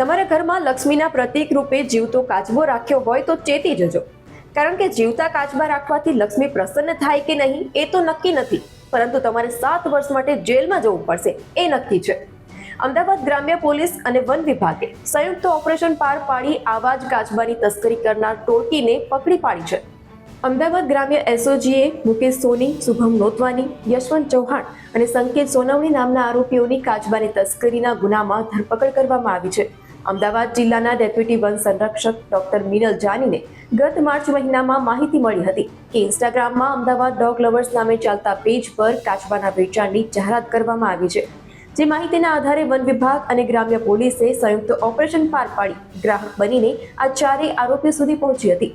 તમારા ઘરમાં લક્ષ્મીના પ્રતીક રૂપે જીવતો કાચબો રાખ્યો હોય તો ચેતી જજો. કારણ કે જીવતા કાચબા રાખવાથી લક્ષ્મી પ્રસન્ન થાય કે નહીં એ તો નક્કી નથી. પરંતુ તમારે સાત વર્ષ માટે જેલમાં જવું પડશે. એ નક્કી છે. અમદાવાદ ગ્રામ્ય પોલીસ અને વન વિભાગે સંયુક્ત ઓપરેશન પાર પાડી આવા જ કાચબાની તસ્કરી કરનાર ટોળકીને પકડી પાડી છે. અમદાવાદ ગ્રામ્ય એસઓજીએ મુકેશ સોની, શુભમ નોતવાની, યશવંત ચૌહાણ અને સંકેત સોનવણી નામના આરોપીઓની કાચબાની તસ્કરીના ગુનામાં ધરપકડ કરવામાં આવી છે. અમદાવાદ જિલ્લાના ડેપ્યુટી વન સંરક્ષક ડોક્ટર મિનલ જાનીને ગત માર્ચ મહિનામાં માહિતી મળી હતી કે ઇન્સ્ટાગ્રામમાં અમદાવાદ ડોગ લવર્સ નામે ચાલતા પેજ પર કાચબાના વેચાણની જાહેરાત કરવામાં આવી છે. જે માહિતીના આધારે વન વિભાગ અને ગ્રામ્ય પોલીસે સંયુક્ત ઓપરેશન પાર પાડી ગ્રાહક બનીને આ ચારેય આરોપીઓ સુધી પહોંચી હતી.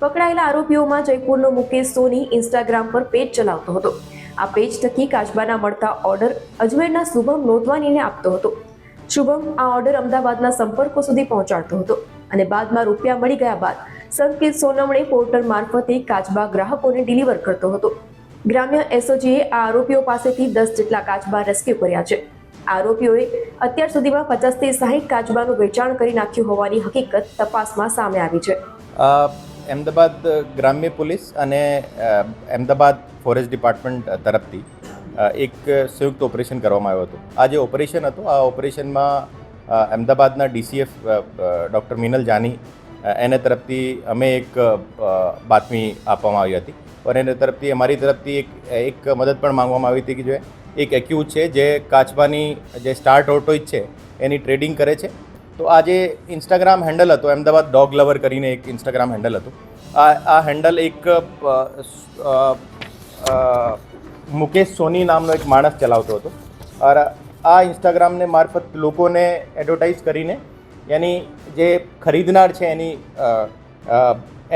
પકડાયેલા આરોપીઓમાં જયપુરનો મુકેશ સોની ઇન્સ્ટાગ્રામ પર પેજ ચલાવતો હતો. આ પેજ થકી કાચબાના મળતા ઓર્ડર અજમેરના શુભમ નોંધવાનીને આપતો હતો. શુભમ આ ઓર્ડર અમદાવાદના સંપર્કો સુધી પહોંચાડતો હતો અને બાદમાં રૂપિયા મળી ગયા બાદ સંકેત સોનમણે પોર્ટર મારફતે કાચબા ગ્રાહકોને ડિલિવર કરતો હતો. ગ્રામ્ય એસઓજીએ આ આરોપીઓ પાસેથી દસ જેટલા કાચબા રેસ્ક્યુ કર્યા છે. આરોપીઓએ અત્યાર સુધીમાં પચાસથી સાહીઠ કાચબાનું વેચાણ કરી નાખ્યું હોવાની હકીકત તપાસમાં સામે આવી છે. અમદાવાદ ગ્રામ્ય પોલીસ અને અમદાવાદ ફોરેસ્ટ ડિપાર્ટમેન્ટ તરફથી એક સંયુક્ત ઓપરેશન કરવામાં આવ્યું હતું. આ જે ઓપરેશન હતું, આ ઓપરેશનમાં અમદાવાદના ડીસીએફ ડૉક્ટર મિનલ જાની એને તરફથી અમે એક બાતમી આપવામાં આવી હતી. અને એને તરફથી, અમારી તરફથી એક એક મદદ પણ માંગવામાં આવી હતી કે જો એક એક્યુઝ છે, જે કાચબાની જે સ્ટાર ટોર્ટોઇઝ છે, એની ટ્રેડિંગ કરે છે. તો આ જે ઇન્સ્ટાગ્રામ હેન્ડલ હતો, અમદાવાદ ડોગ લવર કરીને એક ઇન્સ્ટાગ્રામ હેન્ડલ હતું. આ આ હેન્ડલ એક મુકેશ સોની નામનો એક માણસ ચલાવતો હતો. આ ઇન્સ્ટાગ્રામને મારફત લોકોને એડવર્ટાઇઝ કરીને એની જે ખરીદનાર છે એની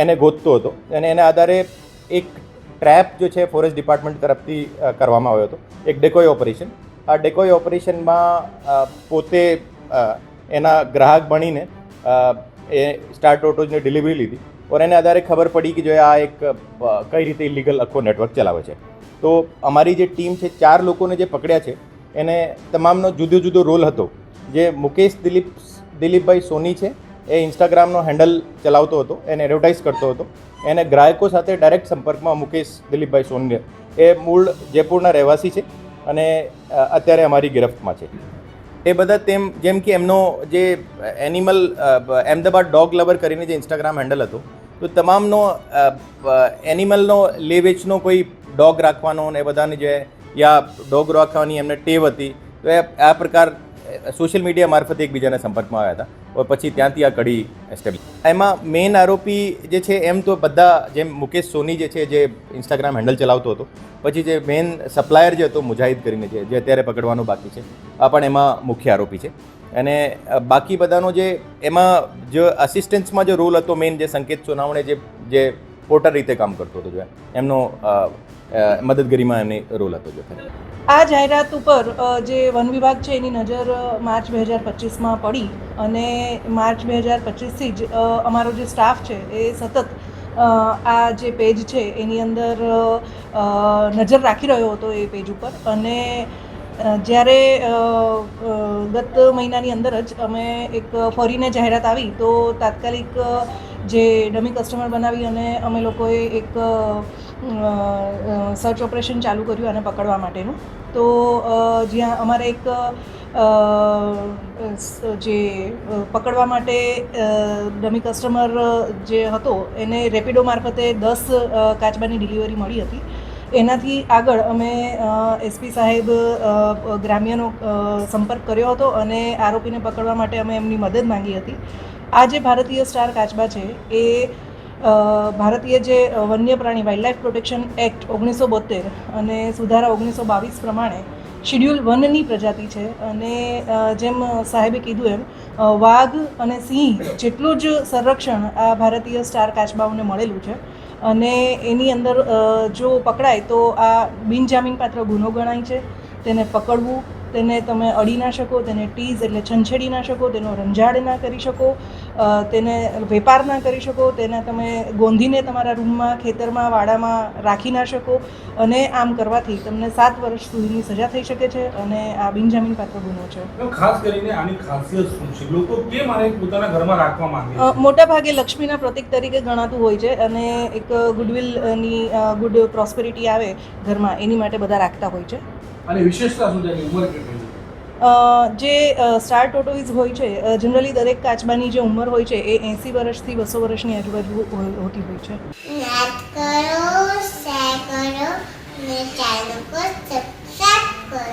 એને ગોતતો હતો. અને એના આધારે એક ટ્રેપ જો છે ફોરેસ્ટ ડિપાર્ટમેન્ટ તરફથી કરવામાં આવ્યો હતો. એક ડેકોય ઓપરેશન આ ડેકોય ઓપરેશનમાં પોતે એના ગ્રાહક બનીને એ સ્ટાર ટોટોઝને ડિલિવરી લીધી. ઓર એને આધારે ખબર પડી કે જો આ એક કઈ રીતે ઇલીગલ આખો નેટવર્ક ચલાવે છે. તો અમારી જે ટીમ છે, ચાર લોકોને જે પકડ્યા છે, એને તમામનો જુદો જુદો રોલ હતો. જે મુકેશ દિલીપ, દિલીપભાઈ સોની છે, એ ઇન્સ્ટાગ્રામનો હેન્ડલ ચલાવતો હતો, એને એડવર્ટાઇઝ કરતો હતો. એને ગ્રાહકો સાથે ડાયરેક્ટ સંપર્કમાં મુકેશ દિલીપભાઈ સોની એ મૂળ જયપુરના રહેવાસી છે અને અત્યારે અમારી ગિરફ્તમાં છે. એ બધા તેમ, જેમ કે એમનો જે એનિમલ અમદાવાદ ડોગ લવર કરીને જે ઇન્સ્ટાગ્રામ હેન્ડલ હતો, તો તમામનો એનિમલનો લે વેચનો કોઈ ડોગ રાખવાનો ને એ બધાની જે, યા ડોગ રાખવાની એમને ટેવ હતી. તો એ આ પ્રકાર સોશિયલ મીડિયા મારફતે એકબીજાના સંપર્કમાં આવ્યા હતા. પછી ત્યાંથી આ કડી એસ્ટેબ્લિશ એમાં મેઇન આરોપી જે છે, એમ તો બધા જેમ મુકેશ સોની જે છે, જે ઇન્સ્ટાગ્રામ હેન્ડલ ચલાવતો હતો. પછી જે મેઇન સપ્લાયર જે હતો, મુજાહિદ કરીને છે જે અત્યારે પકડવાનું બાકી છે, આ પણ એમાં મુખ્ય આરોપી છે. અને બાકી બધાનો જે, એમાં જે અસિસ્ટન્સમાં જે રોલ હતો મેઇન જે સંકેત સોનાવણે જે જે પોર્ટર રીતે કામ કરતો હતો, જો એમનો મદદગીરીમાં એમને રોલ હતો જો આ જાહેરાત ઉપર જે વન વિભાગ છે એની નજર માર્ચ બે હજાર પચીસમાં પડી અને માર્ચ બે હજાર પચીસથી જ અમારો જે સ્ટાફ છે એ સતત આ જે પેજ છે એની અંદર નજર રાખી રહ્યો હતો એ પેજ ઉપર અને જ્યારે ગત મહિનાની અંદર જ અમે એક ફરીને જાહેરાત આવી તો તાત્કાલિક જે ડમી કસ્ટમર બનાવી અને અમે લોકોએ એક સર્ચ ઓપરેશન ચાલુ કર્યું આને પકડવા માટેનું. તો જ્યાં અમારે એક જે પકડવા માટે ડમી કસ્ટમર જે હતો, એને રેપિડો મારફતે દસ કાચબાની ડિલિવરી મળી હતી. એનાથી આગળ અમે એસપી સાહેબ ગ્રામ્યનો સંપર્ક કર્યો હતો અને આરોપીને પકડવા માટે અમે એમની મદદ માંગી હતી. આ જે ભારતીય સ્ટાર કાચબા છે, એ ભારતીય જે વન્ય પ્રાણી વાઇલ્ડલાઇફ પ્રોટેક્શન એક્ટ ઓગણીસો બોતેર અને સુધારા ઓગણીસો બાવીસ પ્રમાણે શિડ્યુલ વનની પ્રજાતિ છે અને જેમ સાહેબે કીધું એમ વાઘ અને સિંહ જેટલું જ સંરક્ષણ આ ભારતીય સ્ટાર કાચબાઓને મળેલું છે અને એની અંદર જો પકડાય તો આ બિનજામીનપાત્ર ગુનો ગણાય છે. તેને પકડવું તેને તમે અડી ના શકો તેને ટીઝ એટલે છંછેડી ના શકો તેનો રંજાડ ના કરી શકો તેને વેપાર ના કરી શકો તેને તમે ગોંધીને તમારા રૂમમાં ખેતરમાં વાડામાં રાખી ના શકો અને આમ કરવાથી તમને સાત વર્ષ સુધીની સજા થઈ શકે છે અને આ બિનજામીન પાત્ર ગુનો છે. ખાસ કરીને આની ખાસિયત શું છે? લોકો કેમ આને પોતાના ઘરમાં રાખવા માંગે મોટા ભાગે લક્ષ્મીના પ્રતીક તરીકે ગણાતું હોય છે અને એક ગુડવિલની ગુડ પ્રોસ્પેરિટી આવે ઘરમાં એની માટે બધા રાખતા હોય છે. અને વિશેષતા શું છે ઉંમર કેટલી છે? જે સ્ટાર ટોટોઇઝ હોય છે જનરલી દરેક કાચબાની જે ઉંમર હોય છે એ એંસી વર્ષથી બસો વર્ષની આજુબાજુ હોતી હોય છે. લાઈક કરો શેર કરો અને ચેનલ પર સબસ્ક્રાઈબ કરો.